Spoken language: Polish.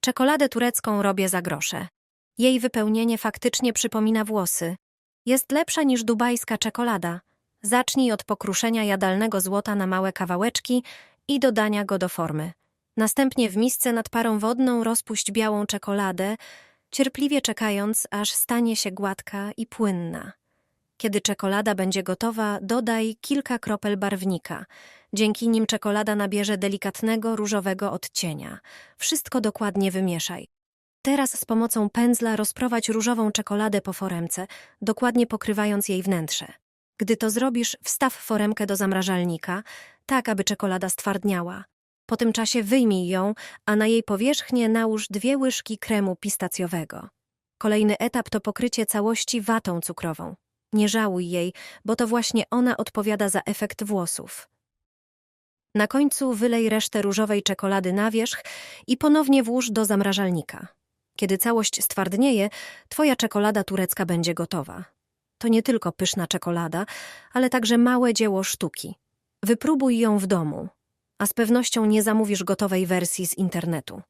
Czekoladę turecką robię za grosze. Jej wypełnienie faktycznie przypomina włosy. Jest lepsza niż dubajska czekolada. Zacznij od pokruszenia jadalnego złota na małe kawałeczki i dodania go do formy. Następnie w misce nad parą wodną rozpuść białą czekoladę, cierpliwie czekając, aż stanie się gładka i płynna. Kiedy czekolada będzie gotowa, dodaj kilka kropel barwnika. Dzięki nim czekolada nabierze delikatnego różowego odcienia. Wszystko dokładnie wymieszaj. Teraz z pomocą pędzla rozprowadź różową czekoladę po foremce, dokładnie pokrywając jej wnętrze. Gdy to zrobisz, wstaw foremkę do zamrażalnika, tak aby czekolada stwardniała. Po tym czasie wyjmij ją, a na jej powierzchnię nałóż dwie łyżki kremu pistacjowego. Kolejny etap to pokrycie całości watą cukrową. Nie żałuj jej, bo to właśnie ona odpowiada za efekt włosów. Na końcu wylej resztę różowej czekolady na wierzch i ponownie włóż do zamrażalnika. Kiedy całość stwardnieje, twoja czekolada turecka będzie gotowa. To nie tylko pyszna czekolada, ale także małe dzieło sztuki. Wypróbuj ją w domu, a z pewnością nie zamówisz gotowej wersji z internetu.